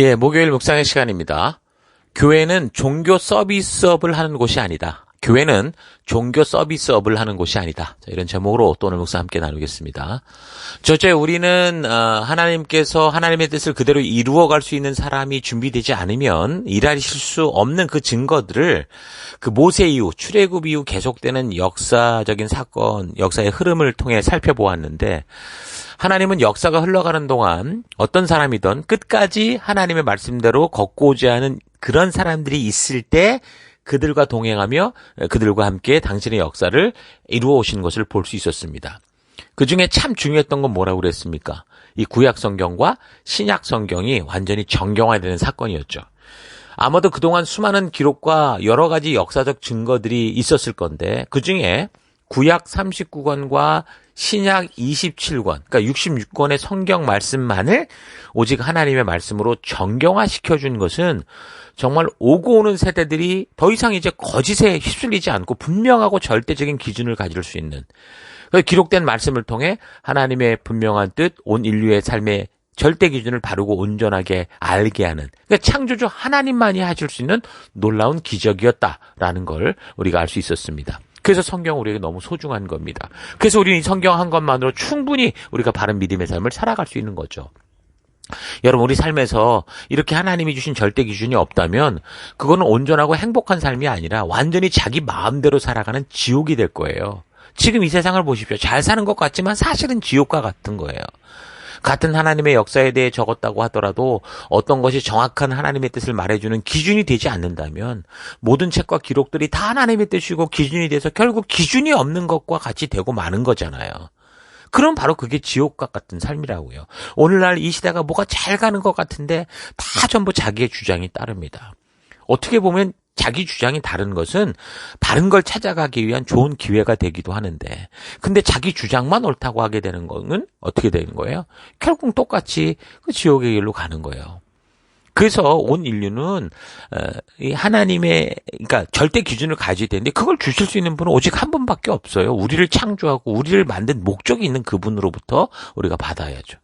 예, 목요일 묵상의 시간입니다. 교회는 종교 서비스업을 하는 곳이 아니다. 교회는 종교 서비스업을 하는 곳이 아니다. 자, 이런 제목으로 또 오늘 묵상 함께 나누겠습니다. 첫째, 우리는 어, 하나님께서 하나님의 뜻을 그대로 이루어갈 수 있는 사람이 준비되지 않으면 일하실 수 없는 그 증거들을 그 모세 이후 출애굽 이후 계속되는 역사적인 사건, 역사의 흐름을 통해 살펴보았는데 하나님은 역사가 흘러가는 동안 어떤 사람이든 끝까지 하나님의 말씀대로 걷고자 하는 그런 사람들이 있을 때 그들과 동행하며 그들과 함께 당신의 역사를 이루어 오신 것을 볼 수 있었습니다. 그 중에 참 중요했던 건 뭐라고 그랬습니까? 이 구약 성경과 신약 성경이 완전히 정경화되는 사건이었죠. 아마도 그동안 수많은 기록과 여러 가지 역사적 증거들이 있었을 건데 그 중에 구약 39권과 신약 27권, 그러니까 66권의 성경 말씀만을 오직 하나님의 말씀으로 정경화 시켜 준 것은 정말 오고 오는 세대들이 더 이상 이제 거짓에 휩쓸리지 않고 분명하고 절대적인 기준을 가질 수 있는 그 기록된 말씀을 통해 하나님의 분명한 뜻, 온 인류의 삶의 절대 기준을 바르고 온전하게 알게 하는 그러니까 창조주 하나님만이 하실 수 있는 놀라운 기적이었다라는 걸 우리가 알 수 있었습니다. 그래서 성경 우리에게 너무 소중한 겁니다. 그래서 우리는 이 성경 한 것만으로 충분히 우리가 바른 믿음의 삶을 살아갈 수 있는 거죠. 여러분 우리 삶에서 이렇게 하나님이 주신 절대 기준이 없다면 그거는 온전하고 행복한 삶이 아니라 완전히 자기 마음대로 살아가는 지옥이 될 거예요. 지금 이 세상을 보십시오. 잘 사는 것 같지만 사실은 지옥과 같은 거예요. 같은 하나님의 역사에 대해 적었다고 하더라도 어떤 것이 정확한 하나님의 뜻을 말해주는 기준이 되지 않는다면 모든 책과 기록들이 다 하나님의 뜻이고 기준이 돼서 결국 기준이 없는 것과 같이 되고 마는 거잖아요. 그럼 바로 그게 지옥과 같은 삶이라고요. 오늘날 이 시대가 뭐가 잘 가는 것 같은데 다 전부 자기의 주장이 따릅니다. 어떻게 보면 자기 주장이 다른 것은 바른 걸 찾아가기 위한 좋은 기회가 되기도 하는데, 근데 자기 주장만 옳다고 하게 되는 거는 어떻게 되는 거예요? 결국 똑같이 그 지옥의 길로 가는 거예요. 그래서 온 인류는 어, 이 하나님의 그러니까 절대 기준을 가져야 되는데 그걸 주실 수 있는 분은 오직 한 분밖에 없어요. 우리를 창조하고 우리를 만든 목적이 있는 그분으로부터 우리가 받아야죠.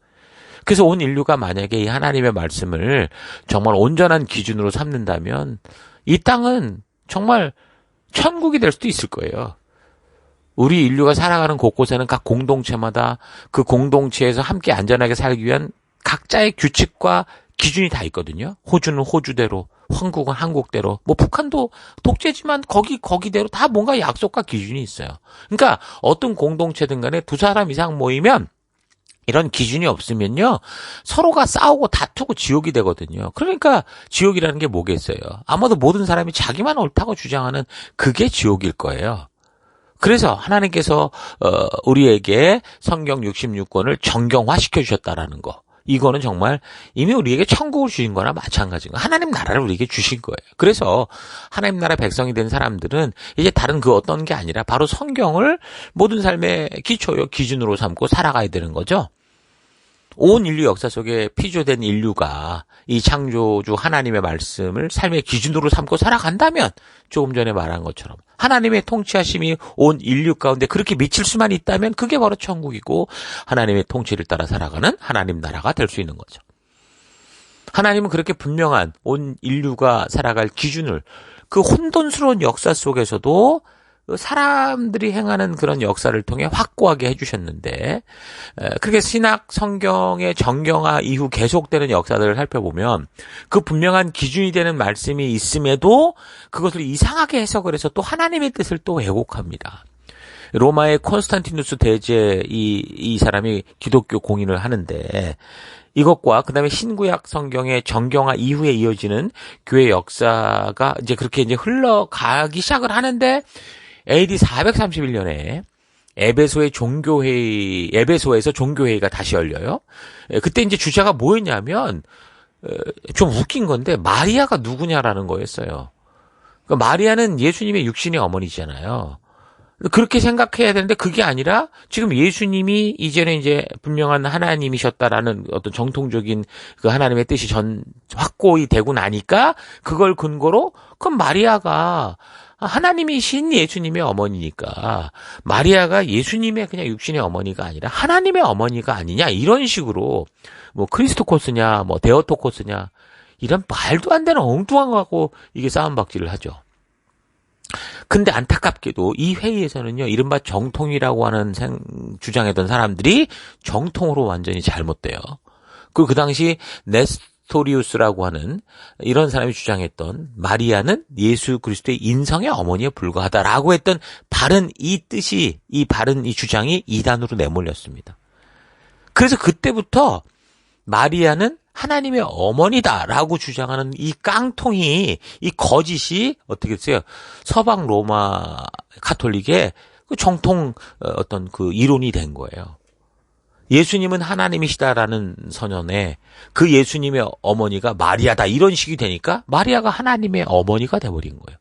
그래서 온 인류가 만약에 이 하나님의 말씀을 정말 온전한 기준으로 삼는다면 이 땅은 정말 천국이 될 수도 있을 거예요. 우리 인류가 살아가는 곳곳에는 각 공동체마다 그 공동체에서 함께 안전하게 살기 위한 각자의 규칙과 기준이 다 있거든요. 호주는 호주대로, 한국은 한국대로, 뭐 북한도 독재지만 거기 거기대로 다 뭔가 약속과 기준이 있어요. 그러니까 어떤 공동체든 간에 두 사람 이상 모이면 이런 기준이 없으면요 서로가 싸우고 다투고 지옥이 되거든요. 그러니까 지옥이라는 게 뭐겠어요? 아마도 모든 사람이 자기만 옳다고 주장하는 그게 지옥일 거예요. 그래서 하나님께서 어, 우리에게 성경 66권을 정경화 시켜 주셨다라는 거. 이거는 정말 이미 우리에게 천국을 주신 거나 마찬가지인 거예요. 하나님 나라를 우리에게 주신 거예요. 그래서 하나님 나라 백성이 된 사람들은 이제 다른 그 어떤 게 아니라 바로 성경을 모든 삶의 기초요 기준으로 삼고 살아가야 되는 거죠. 온 인류 역사 속에 피조된 인류가 이 창조주 하나님의 말씀을 삶의 기준으로 삼고 살아간다면 조금 전에 말한 것처럼 하나님의 통치하심이 온 인류 가운데 그렇게 미칠 수만 있다면 그게 바로 천국이고 하나님의 통치를 따라 살아가는 하나님 나라가 될 수 있는 거죠. 하나님은 그렇게 분명한 온 인류가 살아갈 기준을 그 혼돈스러운 역사 속에서도 그 사람들이 행하는 그런 역사를 통해 확고하게 해주셨는데 그렇게 신학 성경의 정경화 이후 계속되는 역사들을 살펴보면 그 분명한 기준이 되는 말씀이 있음에도 그것을 이상하게 해석을 해서 또 하나님의 뜻을 또 왜곡합니다. 로마의 콘스탄티누스 대제 이, 이 사람이 기독교 공인을 하는데 이것과 그다음에 신구약 성경의 정경화 이후에 이어지는 교회 역사가 이제 그렇게 이제 흘러가기 시작을 하는데 AD 431년에 에베소의 종교회의, 에베소에서 종교회의가 다시 열려요. 예, 그때 이제 주자가 뭐였냐면, 어, 좀 웃긴 건데, 마리아가 누구냐라는 거였어요. 그러니까 마리아는 예수님의 육신의 어머니잖아요. 그렇게 생각해야 되는데 그게 아니라 지금 예수님이 이전에 이제 분명한 하나님이셨다라는 어떤 정통적인 그 하나님의 뜻이 전 확고히 되고 나니까 그걸 근거로 그럼 마리아가 하나님이 신 예수님의 어머니니까 마리아가 예수님의 그냥 육신의 어머니가 아니라 하나님의 어머니가 아니냐 이런 식으로 뭐 크리스토코스냐 뭐 데오토코스냐 이런 말도 안 되는 엉뚱한 거 갖고 이게 싸움박질을 하죠. 근데 안타깝게도 이 회의에서는요, 이른바 정통이라고 하는 생, 주장했던 사람들이 정통으로 완전히 잘못돼요. 그리고 그 당시 네스 토리우스라고 하는 이런 사람이 주장했던 마리아는 예수 그리스도의 인성의 어머니에 불과하다라고 했던 바른 이 뜻이, 이 바른 이 주장이 이단으로 내몰렸습니다. 그래서 그때부터 마리아는 하나님의 어머니다라고 주장하는 이 깡통이 이 거짓이 어떻게 됐어요? 서방 로마 카톨릭의 그 정통 어, 어떤 그 이론이 된 거예요. 예수님은 하나님이시다라는 선언에 그 예수님의 어머니가 마리아다 이런 식이 되니까 마리아가 하나님의 어머니가 돼버린 거예요.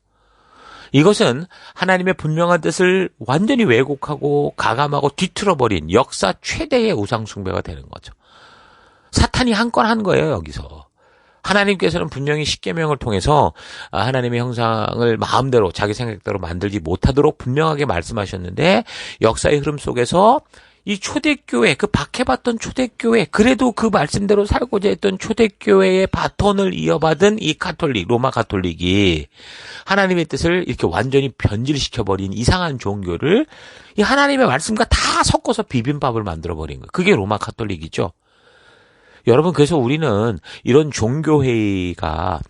이것은 하나님의 분명한 뜻을 완전히 왜곡하고 가감하고 뒤틀어버린 역사 최대의 우상숭배가 되는 거죠. 사탄이 한 건 한 거예요, 여기서. 하나님께서는 분명히 십계명을 통해서 아, 하나님의 형상을 마음대로 자기 생각대로 만들지 못하도록 분명하게 말씀하셨는데 역사의 흐름 속에서 이 초대교회 그 박해받던 초대교회 그래도 그 말씀대로 살고자 했던 초대교회의 바톤을 이어받은 이 카톨릭 로마 카톨릭이 하나님의 뜻을 이렇게 완전히 변질시켜 버린 이상한 종교를 이 하나님의 말씀과 다 섞어서 비빔밥을 만들어 버린 거예요. 그게 로마 카톨릭이죠. 여러분 그래서 우리는 이런 종교회의가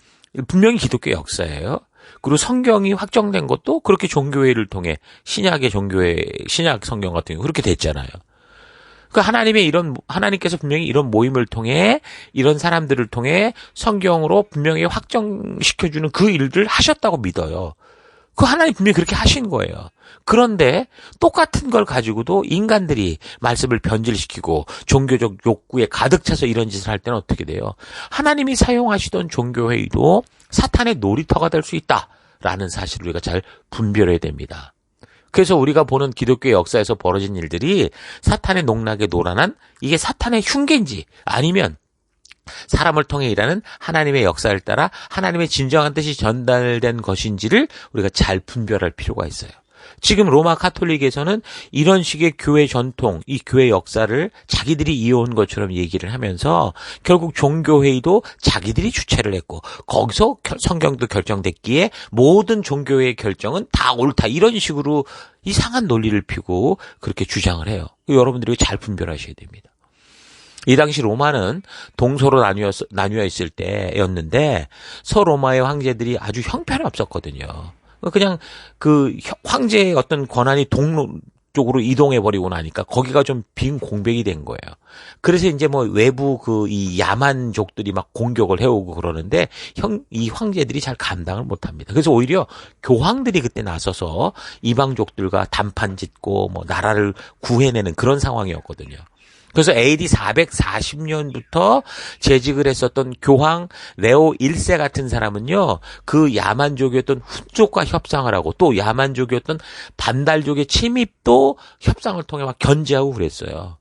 분명히 기독교 역사예요. 그리고 성경이 확정된 것도 그렇게 종교회를 통해 신약의 종교회 신약 성경 같은 경우 그렇게 됐잖아요. 그 하나님의 이런 하나님께서 분명히 이런 모임을 통해 이런 사람들을 통해 성경으로 분명히 확정시켜 주는 그 일들을 하셨다고 믿어요. 그 하나님 분명히 그렇게 하신 거예요. 그런데 똑같은 걸 가지고도 인간들이 말씀을 변질시키고 종교적 욕구에 가득 차서 이런 짓을 할 때는 어떻게 돼요? 하나님이 사용하시던 종교회의도 사탄의 놀이터가 될 수 있다라는 사실을 우리가 잘 분별해야 됩니다. 그래서 우리가 보는 기독교 역사에서 벌어진 일들이 사탄의 농락에 노란한 이게 사탄의 흉계인지 아니면 사람을 통해 일하는 하나님의 역사를 따라 하나님의 진정한 뜻이 전달된 것인지를 우리가 잘 분별할 필요가 있어요. 지금 로마 카톨릭에서는 이런 식의 교회 전통, 이 교회 역사를 자기들이 이어온 것처럼 얘기를 하면서 결국 종교회의도 자기들이 주최를 했고 거기서 성경도 결정됐기에 모든 종교회의 결정은 다 옳다 이런 식으로 이상한 논리를 피고 그렇게 주장을 해요. 여러분들이 잘 분별하셔야 됩니다. 이 당시 로마는 동서로 나뉘어, 나뉘어 있을 때였는데 서로마의 황제들이 아주 형편이 없었거든요. 그냥 그 황제의 어떤 권한이 동로 쪽으로 이동해 버리고 나니까 거기가 좀 빈 공백이 된 거예요. 그래서 이제 뭐 외부 그 이 야만족들이 막 공격을 해오고 그러는데 형 이 황제들이 잘 감당을 못 합니다. 그래서 오히려 교황들이 그때 나서서 이방족들과 단판 짓고 뭐 나라를 구해내는 그런 상황이었거든요. 그래서 AD 440년부터 재직을 했었던 교황 레오 1세 같은 사람은요, 그 야만족이었던 훈족과 협상을 하고 또 야만족이었던 반달족의 침입도 협상을 통해 막 견제하고 그랬어요.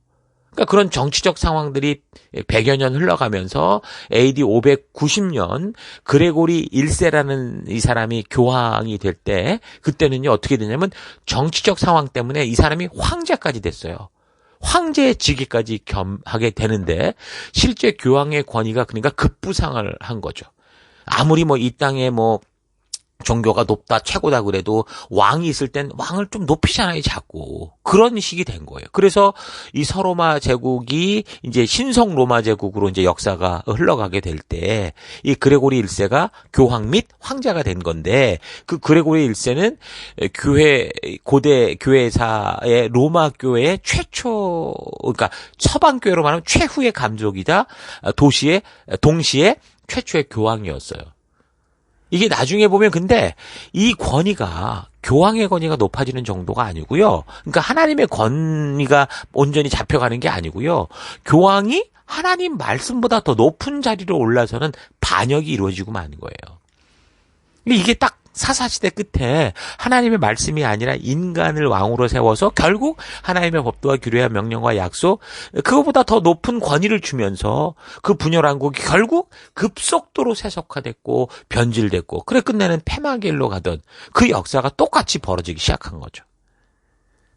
그러니까 그런 정치적 상황들이 100여 년 흘러가면서 AD 590년 그레고리 1세라는 이 사람이 교황이 될 때 그때는요 어떻게 되냐면 정치적 상황 때문에 이 사람이 황제까지 됐어요. 황제의 직위까지 겸하게 되는데 실제 교황의 권위가 그러니까 급부상을 한 거죠. 아무리 뭐 이 땅에 뭐 종교가 높다 최고다 그래도 왕이 있을 땐 왕을 좀 높이잖아요 자꾸 그런 식이 된 거예요. 그래서 이 서로마 제국이 이제 신성 로마 제국으로 이제 역사가 흘러가게 될 때 이 그레고리 1세가 교황 및 황제가 된 건데 그 그레고리 1세는 교회 고대 교회사의 로마 교회의 최초 그러니까 서방 교회로 말하면 최후의 감족이다 도시의 동시에 최초의 교황이었어요. 이게 나중에 보면 근데 이 권위가 교황의 권위가 높아지는 정도가 아니고요. 그러니까 하나님의 권위가 온전히 잡혀가는 게 아니고요. 교황이 하나님 말씀보다 더 높은 자리로 올라서는 반역이 이루어지고 마는 거예요. 이게 딱 사사시대 끝에 하나님의 말씀이 아니라 인간을 왕으로 세워서 결국 하나님의 법도와 규례와 명령과 약속 그거보다 더 높은 권위를 주면서 그 분열 왕국이 결국 급속도로 세속화됐고 변질됐고 그래 끝내는 폐막일로 가던 그 역사가 똑같이 벌어지기 시작한 거죠.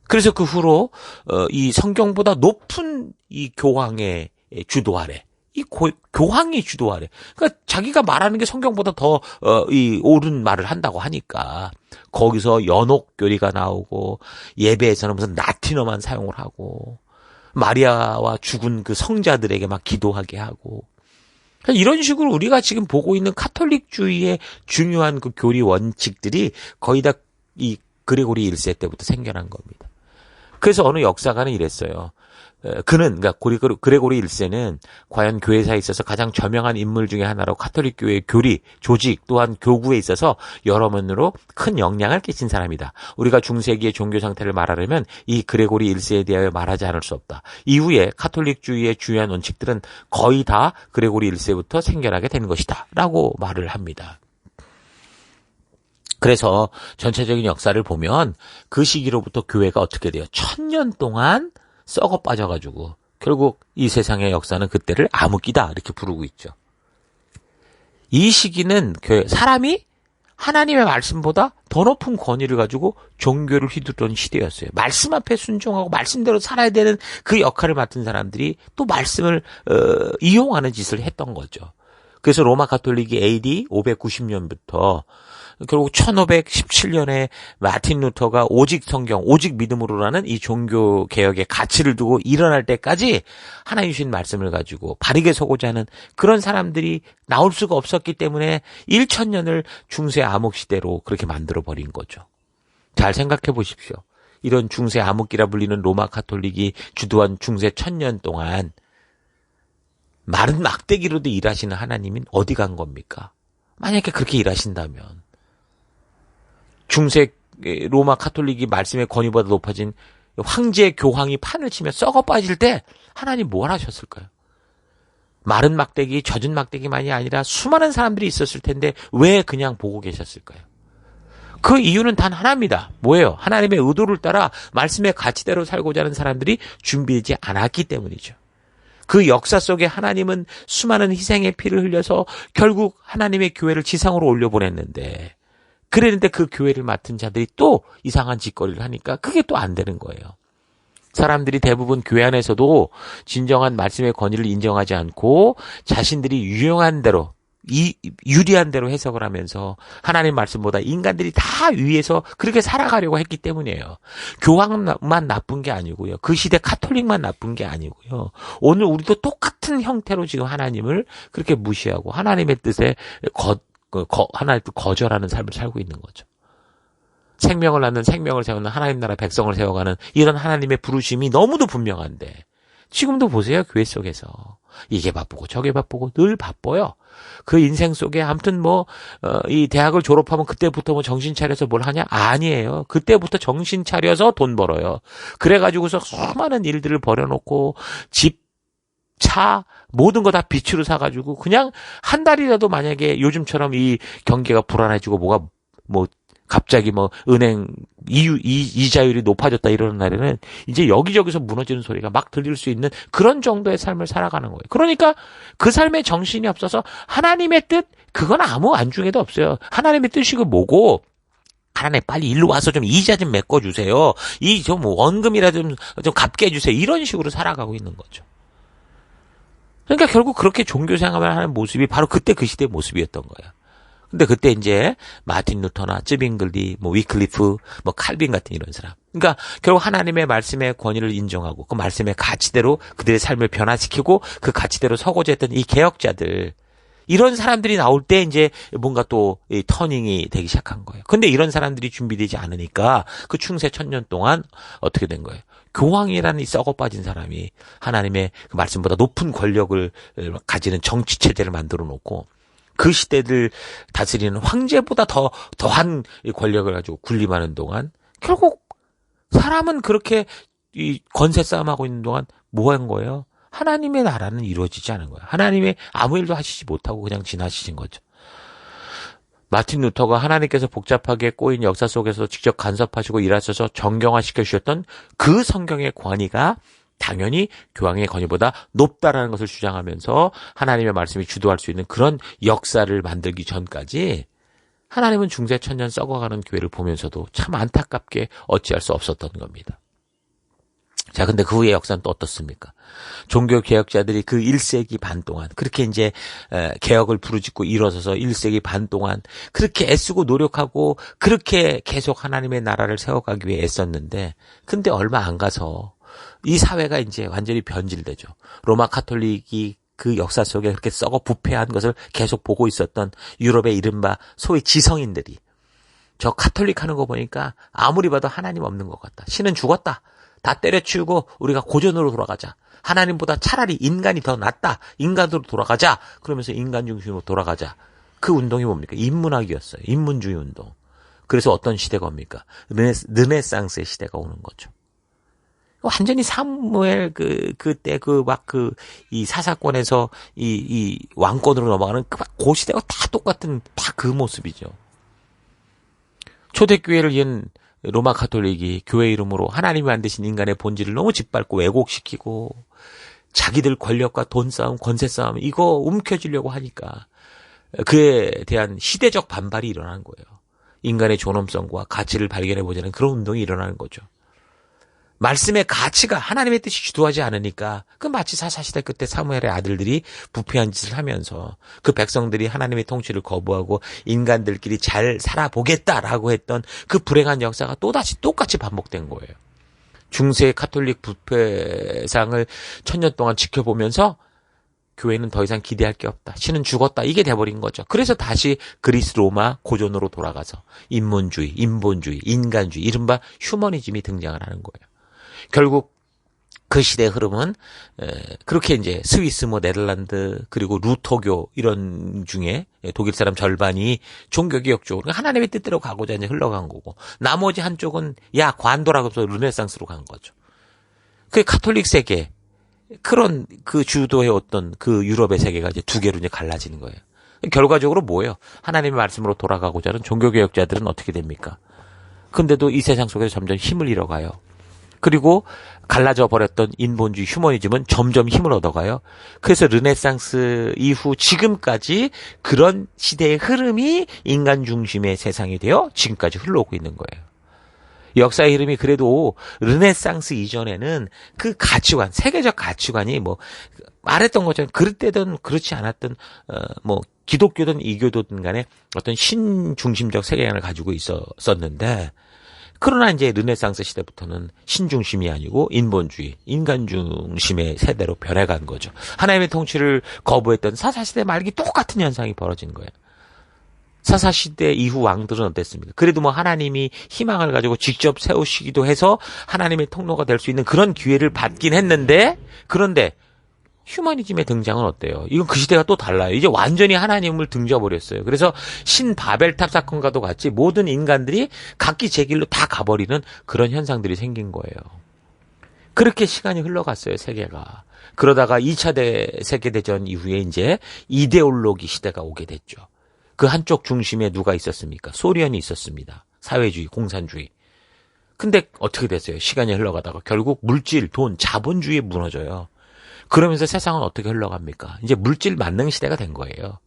그래서 그 후로 어, 이 성경보다 높은 이 교황의 주도 아래 이 고, 교황이 주도하래. 그러니까 자기가 말하는 게 성경보다 더, 어, 이, 옳은 말을 한다고 하니까. 거기서 연옥 교리가 나오고, 예배에서는 무슨 라틴어만 사용을 하고, 마리아와 죽은 그 성자들에게 막 기도하게 하고, 이런 식으로 우리가 지금 보고 있는 카톨릭주의의 중요한 그 교리 원칙들이 거의 다 이 그레고리 1세 때부터 생겨난 겁니다. 그래서 어느 역사가는 이랬어요. 그는 그러니까 그레고리 1세는 과연 교회사에 있어서 가장 저명한 인물 중의 하나로 카톨릭 교회의 교리, 조직 또한 교구에 있어서 여러 면으로 큰 영향을 끼친 사람이다. 우리가 중세기의 종교 상태를 말하려면 이 그레고리 1세에 대하여 말하지 않을 수 없다. 이후에 카톨릭주의의 주요한 원칙들은 거의 다 그레고리 1세부터 생겨나게 되는 것이다라고 말을 합니다. 그래서 전체적인 역사를 보면 그 시기로부터 교회가 어떻게 돼요? 천년 동안 썩어 빠져가지고 결국 이 세상의 역사는 그때를 암흑기다 이렇게 부르고 있죠. 이 시기는 사람이 하나님의 말씀보다 더 높은 권위를 가지고 종교를 휘두르던 시대였어요. 말씀 앞에 순종하고 말씀대로 살아야 되는 그 역할을 맡은 사람들이 또 말씀을 어, 이용하는 짓을 했던 거죠. 그래서 로마 가톨릭이 AD 590년부터 결국 1517년에 마틴 루터가 오직 성경, 오직 믿음으로라는 이 종교 개혁의 가치를 두고 일어날 때까지 하나님 주신 말씀을 가지고 바르게 서고자 하는 그런 사람들이 나올 수가 없었기 때문에 1천년을 중세 암흑 시대로 그렇게 만들어 버린 거죠. 잘 생각해 보십시오. 이런 중세 암흑기라 불리는 로마 카톨릭이 주도한 중세 천년 동안 마른 막대기로도 일하시는 하나님인 어디 간 겁니까? 만약에 그렇게 일하신다면 중세 로마 카톨릭이 말씀의 권위보다 높아진 황제 교황이 판을 치며 썩어 빠질 때 하나님 뭘 하셨을까요? 마른 막대기, 젖은 막대기만이 아니라 수많은 사람들이 있었을 텐데 왜 그냥 보고 계셨을까요? 그 이유는 단 하나입니다. 뭐예요? 하나님의 의도를 따라 말씀의 가치대로 살고자 하는 사람들이 준비되지 않았기 때문이죠. 그 역사 속에 하나님은 수많은 희생의 피를 흘려서 결국 하나님의 교회를 지상으로 올려보냈는데 그랬는데 그 교회를 맡은 자들이 또 이상한 짓거리를 하니까 그게 또 안 되는 거예요. 사람들이 대부분 교회 안에서도 진정한 말씀의 권위를 인정하지 않고 자신들이 유용한 대로 이 유리한 대로 해석을 하면서 하나님 말씀보다 인간들이 다 위에서 그렇게 살아가려고 했기 때문이에요. 교황만 나쁜 게 아니고요. 그 시대 카톨릭만 나쁜 게 아니고요. 오늘 우리도 똑같은 형태로 지금 하나님을 그렇게 무시하고 하나님의 뜻에 거, 그 거, 하나의 또 거절하는 삶을 살고 있는 거죠. 생명을 낳는 생명을 세우는 하나님 나라 백성을 세워가는 이런 하나님의 부르심이 너무도 분명한데 지금도 보세요 교회 속에서 이게 바쁘고 저게 바쁘고 늘 바빠요. 그 인생 속에 아무튼 뭐이 어, 대학을 졸업하면 그때부터 뭐 정신 차려서 뭘 하냐 아니에요. 그때부터 정신 차려서 돈 벌어요. 그래가지고서 수많은 일들을 버려놓고 집 차, 모든 거다 빚으로 사가지고, 그냥 한 달이라도 만약에 요즘처럼 이 경기가 불안해지고 뭐가, 뭐, 갑자기 뭐, 은행, 이유, 이, 이자율이 높아졌다 이러는 날에는 이제 여기저기서 무너지는 소리가 막 들릴 수 있는 그런 정도의 삶을 살아가는 거예요. 그러니까 그 삶에 정신이 없어서 하나님의 뜻, 그건 아무 안중에도 없어요. 하나님의 뜻이 그 뭐고, 하나님 빨리 일로 와서 좀 이자 좀 메꿔 주세요. 이 좀 원금이라도 좀, 좀 갚게 해 주세요. 이런 식으로 살아가고 있는 거죠. 그러니까 결국 그렇게 종교 생활을 하는 모습이 바로 그때 그 시대의 모습이었던 거야. 근데 그때 이제 마틴 루터나 쯔빙글리, 뭐 위클리프, 뭐 칼빈 같은 이런 사람. 그러니까 결국 하나님의 말씀의 권위를 인정하고 그 말씀의 가치대로 그들의 삶을 변화시키고 그 가치대로 서고자 했던 이 개혁자들. 이런 사람들이 나올 때 이제 뭔가 또 터닝이 되기 시작한 거예요. 근데 이런 사람들이 준비되지 않으니까 그 충세 천년 동안 어떻게 된 거예요? 교황이라는 이 썩어 빠진 사람이 하나님의 그 말씀보다 높은 권력을 가지는 정치 체제를 만들어 놓고 그 시대를 다스리는 황제보다 더 더한 권력을 가지고 군림하는 동안 결국 사람은 그렇게 이 권세 싸움하고 있는 동안 뭐 한 거예요? 하나님의 나라는 이루어지지 않은 거예요. 하나님의 아무 일도 하시지 못하고 그냥 지나치신 거죠. 마틴 루터가 하나님께서 복잡하게 꼬인 역사 속에서 직접 간섭하시고 일하셔서 정경화시켜 주셨던 그 성경의 권위가 당연히 교황의 권위보다 높다라는 것을 주장하면서 하나님의 말씀이 주도할 수 있는 그런 역사를 만들기 전까지 하나님은 중세 천년 썩어가는 교회를 보면서도 참 안타깝게 어찌할 수 없었던 겁니다. 자, 근데 그 후의 역사는 또 어떻습니까? 종교 개혁자들이 그 1세기 반 동안 그렇게 이제 에, 개혁을 부르짖고 일어서서 1세기 반 동안 그렇게 애쓰고 노력하고 그렇게 계속 하나님의 나라를 세워가기 위해 애썼는데 근데 얼마 안 가서 이 사회가 이제 완전히 변질되죠. 로마 카톨릭이 그 역사 속에 그렇게 썩어 부패한 것을 계속 보고 있었던 유럽의 이른바 소위 지성인들이 저 카톨릭 하는 거 보니까 아무리 봐도 하나님 없는 것 같다. 신은 죽었다. 다 때려치우고 우리가 고전으로 돌아가자. 하나님보다 차라리 인간이 더 낫다. 인간으로 돌아가자. 그러면서 인간 중심으로 돌아가자. 그 운동이 뭡니까? 인문학이었어요. 인문주의 운동. 그래서 어떤 시대가 옵니까? 르네, 르네상스의 시대가 오는 거죠. 완전히 사무엘 그 그때 그 막 그 이 사사권에서 이 이 왕권으로 넘어가는 그, 그 시대가 다 똑같은 다 그 모습이죠. 초대교회를 연 로마 카톨릭이 교회 이름으로 하나님이 만드신 인간의 본질을 너무 짓밟고 왜곡시키고 자기들 권력과 돈 싸움, 권세 싸움 이거 움켜쥐려고 하니까 그에 대한 시대적 반발이 일어난 거예요. 인간의 존엄성과 가치를 발견해 보자는 그런 운동이 일어나는 거죠. 말씀의 가치가 하나님의 뜻이 주도하지 않으니까 그 마치 사사시대 끝에 사무엘의 아들들이 부패한 짓을 하면서 그 백성들이 하나님의 통치를 거부하고 인간들끼리 잘 살아보겠다라고 했던 그 불행한 역사가 또다시 똑같이 반복된 거예요. 중세 카톨릭 부패상을 천년 동안 지켜보면서 교회는 더 이상 기대할 게 없다. 신은 죽었다. 이게 돼버린 거죠. 그래서 다시 그리스 로마 고전으로 돌아가서 인문주의, 인본주의, 인간주의, 이른바 휴머니즘이 등장을 하는 거예요. 결국 그 시대의 흐름은 그렇게 이제 스위스 뭐 네덜란드 그리고 루터교 이런 중에 독일 사람 절반이 종교 개혁 쪽으로 하나님의 뜻대로 가고자 이제 흘러간 거고 나머지 한쪽은 야 관도라고 해서 르네상스로 간 거죠. 그 카톨릭 세계 그런 그 주도해 왔던 그 유럽의 세계가 이제 두 개로 이제 갈라지는 거예요. 결과적으로 뭐예요? 하나님의 말씀으로 돌아가고자 하는 종교 개혁자들은 어떻게 됩니까? 근데도 이 세상 속에서 점점 힘을 잃어가요. 그리고 갈라져 버렸던 인본주의 휴머니즘은 점점 힘을 얻어가요. 그래서 르네상스 이후 지금까지 그런 시대의 흐름이 인간 중심의 세상이 되어 지금까지 흘러오고 있는 거예요. 역사의 흐름이 그래도 르네상스 이전에는 그 가치관, 세계적 가치관이 뭐 말했던 것처럼 그릇되든 그렇지 않았던 어뭐 기독교든 이교도든 간에 어떤 신중심적 세계관을 가지고 있었었는데 그러나 이제 르네상스 시대부터는 신중심이 아니고 인본주의, 인간 중심의 세대로 변해간 거죠. 하나님의 통치를 거부했던 사사시대 말기 똑같은 현상이 벌어진 거예요. 사사시대 이후 왕들은 어땠습니까? 그래도 뭐 하나님이 희망을 가지고 직접 세우시기도 해서 하나님의 통로가 될 수 있는 그런 기회를 받긴 했는데, 그런데 휴머니즘의 등장은 어때요? 이건 그 시대가 또 달라요. 이제 완전히 하나님을 등져버렸어요. 그래서 신바벨탑 사건과도 같이 모든 인간들이 각기 제 길로 다 가버리는 그런 현상들이 생긴 거예요. 그렇게 시간이 흘러갔어요, 세계가. 그러다가 2차 대 세계대전 이후에 이제 이데올로기 시대가 오게 됐죠. 그 한쪽 중심에 누가 있었습니까? 소련이 있었습니다. 사회주의, 공산주의. 근데 어떻게 됐어요? 시간이 흘러가다가 결국 물질, 돈, 자본주의에 무너져요. 그러면서 세상은 어떻게 흘러갑니까? 이제 물질 만능 시대가 된 거예요.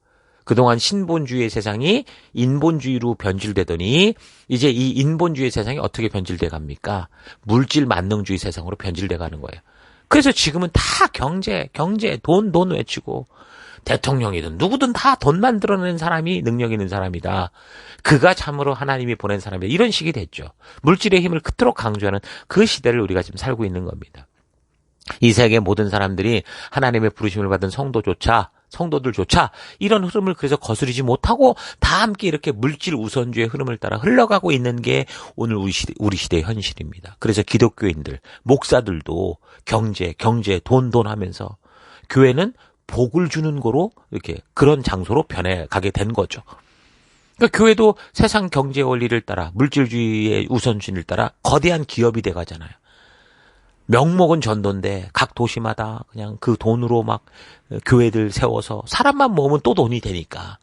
그동안 신본주의의 세상이 인본주의로 변질되더니 이제 이 인본주의 세상이 어떻게 변질돼 갑니까? 물질 만능주의 세상으로 변질돼 가는 거예요. 그래서 지금은 다 경제, 경제, 돈, 돈 외치고 대통령이든 누구든 다 돈 만들어낸 사람이 능력 있는 사람이다. 그가 참으로 하나님이 보낸 사람이다. 이런 식이 됐죠. 물질의 힘을 그토록 강조하는 그 시대를 우리가 지금 살고 있는 겁니다. 이 세계 모든 사람들이 하나님의 부르심을 받은 성도조차 성도들조차 이런 흐름을 그래서 거스르지 못하고 다 함께 이렇게 물질 우선주의 흐름을 따라 흘러가고 있는 게 오늘 우리 시대, 우리 시대의 현실입니다. 그래서 기독교인들, 목사들도 경제, 경제, 돈, 돈 하면서 교회는 복을 주는 거로 이렇게 그런 장소로 변해가게 된 거죠. 그러니까 교회도 세상 경제 원리를 따라 물질주의의 우선순위를 따라 거대한 기업이 돼 가잖아요. 명목은 전도인데 각 도시마다 그냥 그 돈으로 막 교회들 세워서 사람만 모으면 또 돈이 되니까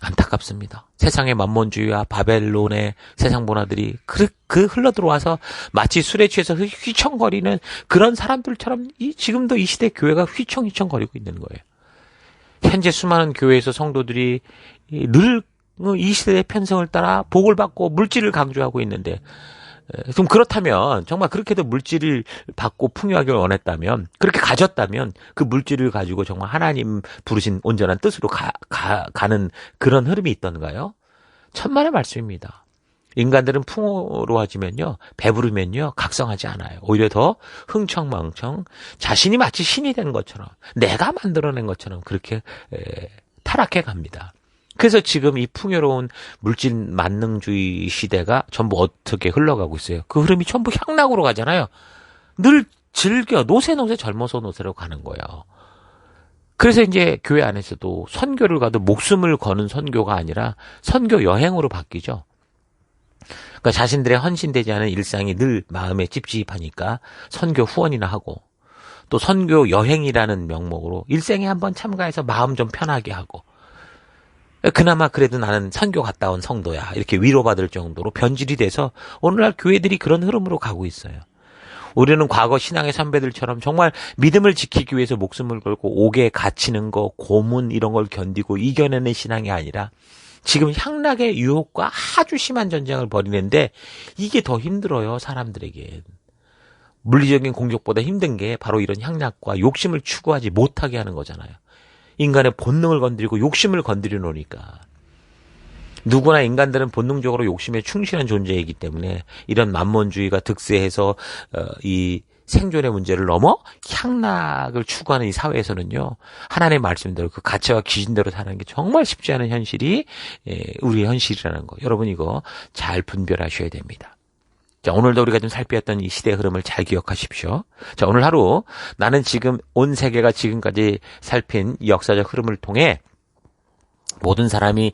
안타깝습니다. 세상의 만몬주의와 바벨론의 세상 문화들이 그, 그 흘러 들어와서 마치 술에 취해서 휘청거리는 그런 사람들처럼 이, 지금도 이 시대 교회가 휘청휘청거리고 있는 거예요. 현재 수많은 교회에서 성도들이 늘 이 시대의 편성을 따라 복을 받고 물질을 강조하고 있는데 에, 그럼 그렇다면 정말 그렇게도 물질을 받고 풍요하기를 원했다면 그렇게 가졌다면 그 물질을 가지고 정말 하나님 부르신 온전한 뜻으로 가, 가, 가는 그런 흐름이 있던가요? 천만의 말씀입니다. 인간들은 풍요로워지면요, 배부르면요, 각성하지 않아요. 오히려 더 흥청망청, 자신이 마치 신이 된 것처럼, 내가 만들어낸 것처럼 그렇게 에, 타락해 갑니다. 그래서 지금 이 풍요로운 물질 만능주의 시대가 전부 어떻게 흘러가고 있어요? 그 흐름이 전부 향락으로 가잖아요. 늘 즐겨, 노세 노세 젊어서 노세로 가는 거예요. 그래서 이제 교회 안에서도 선교를 가도 목숨을 거는 선교가 아니라 선교 여행으로 바뀌죠. 그러니까 자신들의 헌신되지 않은 일상이 늘 마음에 찝찝하니까 선교 후원이나 하고 또 선교 여행이라는 명목으로 일생에 한번 참가해서 마음 좀 편하게 하고 그나마 그래도 나는 선교 갔다 온 성도야 이렇게 위로받을 정도로 변질이 돼서 오늘날 교회들이 그런 흐름으로 가고 있어요. 우리는 과거 신앙의 선배들처럼 정말 믿음을 지키기 위해서 목숨을 걸고 옥에 갇히는 거, 고문 이런 걸 견디고 이겨내는 신앙이 아니라 지금 향락의 유혹과 아주 심한 전쟁을 벌이는데 이게 더 힘들어요, 사람들에게. 물리적인 공격보다 힘든 게 바로 이런 향락과 욕심을 추구하지 못하게 하는 거잖아요. 인간의 본능을 건드리고 욕심을 건드려 놓으니까. 누구나 인간들은 본능적으로 욕심에 충실한 존재이기 때문에 이런 만몬주의가 득세해서 어, 이 생존의 문제를 넘어 향락을 추구하는 이 사회에서는요 하나님의 말씀대로 그 가치와 기준대로 사는 게 정말 쉽지 않은 현실이 예, 우리의 현실이라는 거 여러분 이거 잘 분별하셔야 됩니다. 자, 오늘도 우리가 좀 살펴봤던 이 시대 흐름을 잘 기억하십시오. 자, 오늘 하루 나는 지금 온 세계가 지금까지 살핀 역사적 흐름을 통해 모든 사람이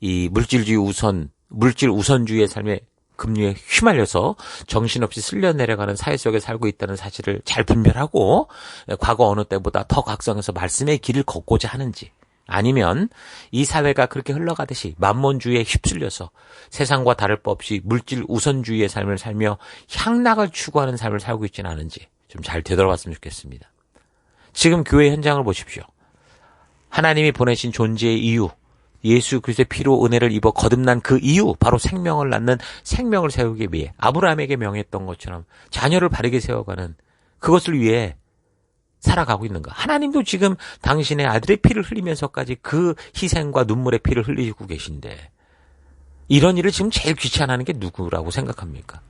이 물질주의 우선, 물질 우선주의의 삶에 금류에 휘말려서 정신없이 쓸려 내려가는 사회 속에 살고 있다는 사실을 잘 분별하고 과거 어느 때보다 더 각성해서 말씀의 길을 걷고자 하는지 아니면 이 사회가 그렇게 흘러가듯이 만몬주의에 휩쓸려서 세상과 다를 바 없이 물질 우선주의의 삶을 살며 향락을 추구하는 삶을 살고 있지는 않은지 좀 잘 되돌아봤으면 좋겠습니다. 지금 교회 현장을 보십시오. 하나님이 보내신 존재의 이유, 예수 그리스도의 피로 은혜를 입어 거듭난 그 이유 바로 생명을 낳는 생명을 세우기 위해 아브라함에게 명했던 것처럼 자녀를 바르게 세워가는 그것을 위해 살아가고 있는가? 하나님도 지금 당신의 아들의 피를 흘리면서까지 그 희생과 눈물의 피를 흘리고 계신데 이런 일을 지금 제일 귀찮아하는 게 누구라고 생각합니까?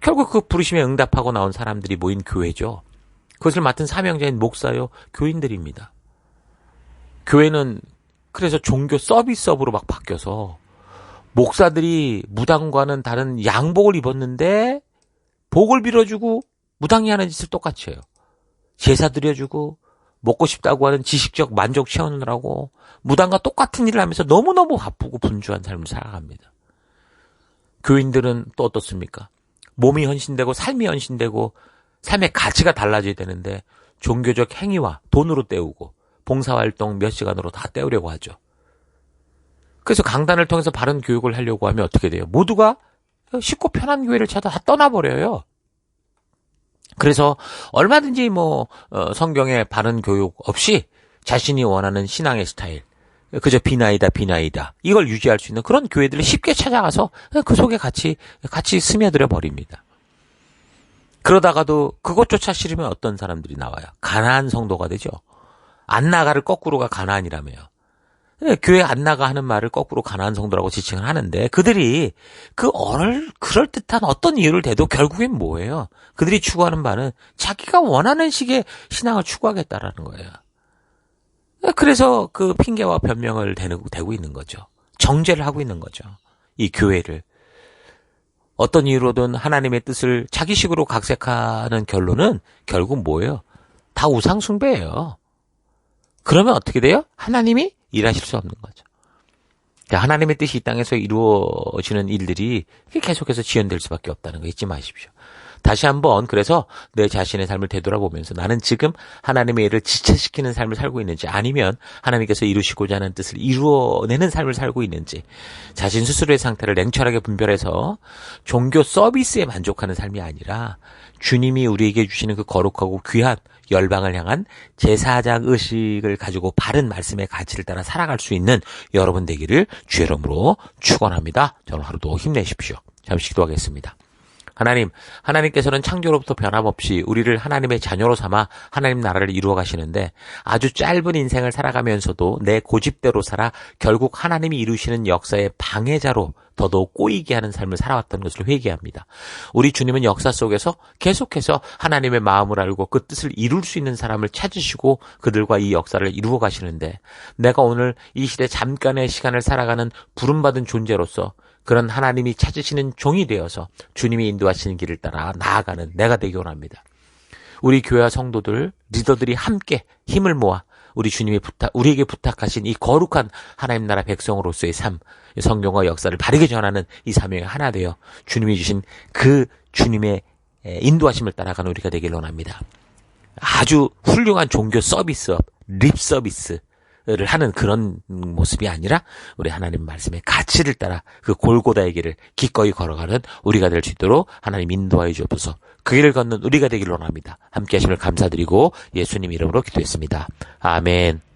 결국 그 부르심에 응답하고 나온 사람들이 모인 교회죠. 그것을 맡은 사명자인 목사요 교인들입니다. 교회는 그래서 종교 서비스업으로 막 바뀌어서 목사들이 무당과는 다른 양복을 입었는데 복을 빌어주고 무당이 하는 짓을 똑같이 해요. 제사 드려주고 먹고 싶다고 하는 지식적 만족 채우느라고 무당과 똑같은 일을 하면서 너무너무 바쁘고 분주한 삶을 살아갑니다. 교인들은 또 어떻습니까? 몸이 헌신되고 삶이 헌신되고 삶의 가치가 달라져야 되는데 종교적 행위와 돈으로 때우고 봉사활동 몇 시간으로 다 때우려고 하죠. 그래서 강단을 통해서 바른 교육을 하려고 하면 어떻게 돼요? 모두가 쉽고 편한 교회를 찾아 다 떠나버려요. 그래서 얼마든지 뭐 어, 성경의 바른 교육 없이 자신이 원하는 신앙의 스타일 그저 비나이다 비나이다 이걸 유지할 수 있는 그런 교회들을 쉽게 찾아가서 그 속에 같이 같이 스며들어 버립니다. 그러다가도 그것조차 싫으면 어떤 사람들이 나와요. 가난한 성도가 되죠. 안 나가를 거꾸로가 가난이라며요. 네, 교회 안 나가 하는 말을 거꾸로 가난한 성도라고 지칭을 하는데 그들이 그 얼, 그럴 듯한 어떤 이유를 대도 결국엔 뭐예요? 그들이 추구하는 바는 자기가 원하는 식의 신앙을 추구하겠다라는 거예요. 네, 그래서 그 핑계와 변명을 대고, 있는 거죠. 정죄를 하고 있는 거죠. 이 교회를. 어떤 이유로든 하나님의 뜻을 자기식으로 각색하는 결론은 결국 뭐예요? 다 우상 숭배예요. 그러면 어떻게 돼요? 하나님이 일하실 수 없는 거죠. 하나님의 뜻이 이 땅에서 이루어지는 일들이 계속해서 지연될 수밖에 없다는 거 잊지 마십시오. 다시 한번 그래서 내 자신의 삶을 되돌아보면서 나는 지금 하나님의 일을 지체시키는 삶을 살고 있는지 아니면 하나님께서 이루시고자 하는 뜻을 이루어내는 삶을 살고 있는지 자신 스스로의 상태를 냉철하게 분별해서 종교 서비스에 만족하는 삶이 아니라 주님이 우리에게 주시는 그 거룩하고 귀한 열방을 향한 제사장 의식을 가지고 바른 말씀의 가치를 따라 살아갈 수 있는 여러분 되기를 주의 이름으로 축원합니다. 저는 하루도 힘내십시오. 잠시 기도하겠습니다. 하나님, 하나님께서는 창조로부터 변함없이 우리를 하나님의 자녀로 삼아 하나님 나라를 이루어 가시는데 아주 짧은 인생을 살아가면서도 내 고집대로 살아 결국 하나님이 이루시는 역사의 방해자로 더더욱 꼬이게 하는 삶을 살아왔던 것을 회개합니다. 우리 주님은 역사 속에서 계속해서 하나님의 마음을 알고 그 뜻을 이룰 수 있는 사람을 찾으시고 그들과 이 역사를 이루어 가시는데 내가 오늘 이 시대 잠깐의 시간을 살아가는 부름받은 존재로서 그런 하나님이 찾으시는 종이 되어서 주님이 인도하시는 길을 따라 나아가는 내가 되기 원합니다. 우리 교회와 성도들, 리더들이 함께 힘을 모아 우리 주님이 부탁, 우리에게 부탁하신 이 거룩한 하나님 나라 백성으로서의 삶, 성경과 역사를 바르게 전하는 이 사명에 하나 되어 주님이 주신 그 주님의 인도하심을 따라가는 우리가 되길 원합니다. 아주 훌륭한 종교 서비스업, 립 서비스, 를 하는 그런 모습이 아니라 우리 하나님 말씀의 가치를 따라 그 골고다의 길을 기꺼이 걸어가는 우리가 될 수 있도록 하나님 인도하여 주옵소서. 그 길을 걷는 우리가 되기를 원합니다. 함께 하심을 감사드리고 예수님 이름으로 기도했습니다. 아멘.